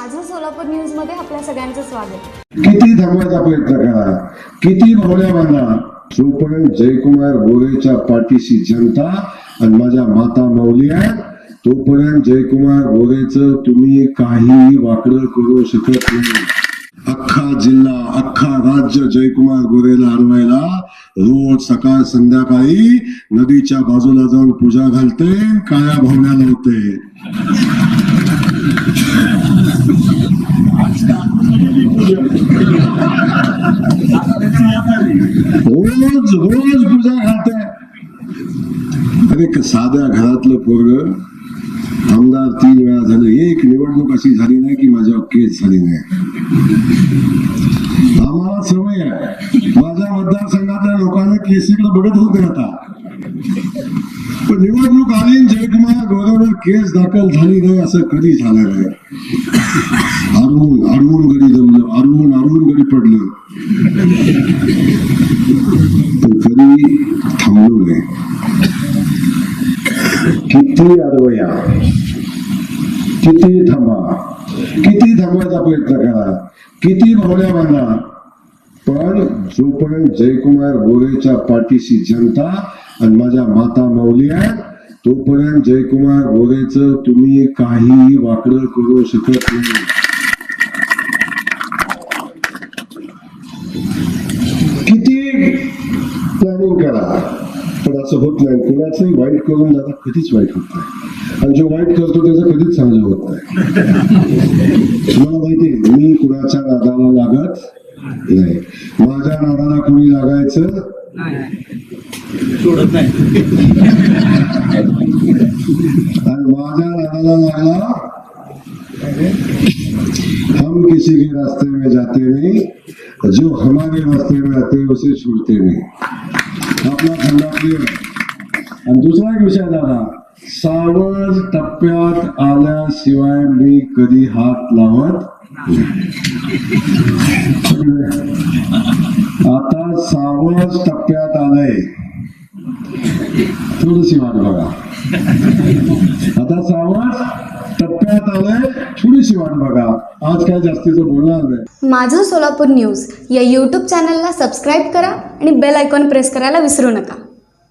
माझं सोलापूर न्यूजमध्ये आपल्या सगळ्यांचं स्वागत. किती थांबवायचा प्रयत्न करा किती भावल्या बांधा? जोपर्यंत जयकुमार गोरेच्या पाठीशी जनता आणि माझ्या माता मौली आहेत तोपर्यंत जयकुमार गोरेचं तुम्ही काही वाकडं करू शकत नाही. अख्खा जिल्हा अख्खा राज्य जयकुमार गोरेला अडवायला रोज सकाळ संध्याकाळी नदीच्या बाजूला जाऊन पूजा घालते काळ्या भावण्याला लावते रोज रोज पूजा घालते अरे साध्या घरातलं पोरग आमदार तीन वेळा झालं. एक निवडणूक अशी झाली नाही की माझ्यावर केस झाली नाही. आम्हाला सवय आहे. माझ्या मतदारसंघातल्या लोकांना केसीकडे बघत होते आता. पण निवडणूक आली जयकुमार गोरेवर केस दाखल झाली नाही असं कधी झालं नाही. हरवून हरवून घरी जमलं हरवून हरवून घरी पडलं. पण कधी थांबलो नाही. किती अडवया किती थांबा किती थांबवायचा प्रयत्न करा किती भावल्या बांधा. पण जोपर्यंत जयकुमार गोरेच्या पाठीशी जनता आणि माझ्या माता मौली आहेत तोपर्यंत जयकुमार गोरेच तुम्ही काही वाकडं करू शकत नाही. किती प्लॅनिंग करा पण असं होत नाही. कुणाचंही वाईट करून दादा कधीच वाईट होत नाही. आणि जो वाईट करतो त्याचं कधीच चांगलं होत नाही. तुम्हाला माहिती मी कुणाच्या नादाला लागत नाही. माझ्या नादाला कोणी लागायचं? हम किसी के रास्ते में जाते नहीं, जो हमारे रास्ते में आते हैं, उसे छूटते नहीं आपला खंडा clear. आणि दुसरा एक विषय दादा सावध टप्प्यात आल्याशिवाय मी कधी हात लावत आता सावध टप्प्यात आलंय. थोडीशी वाट बघा. आता सहावाच टप्प्यात आलंय थोडीशी वाट बघा. आज काय जास्तीचं बोलणार नाही. माझं सोलापूर न्यूज या यूट्यूब चॅनलला सबस्क्राईब करा आणि बेल आयकॉन प्रेस करायला विसरू नका.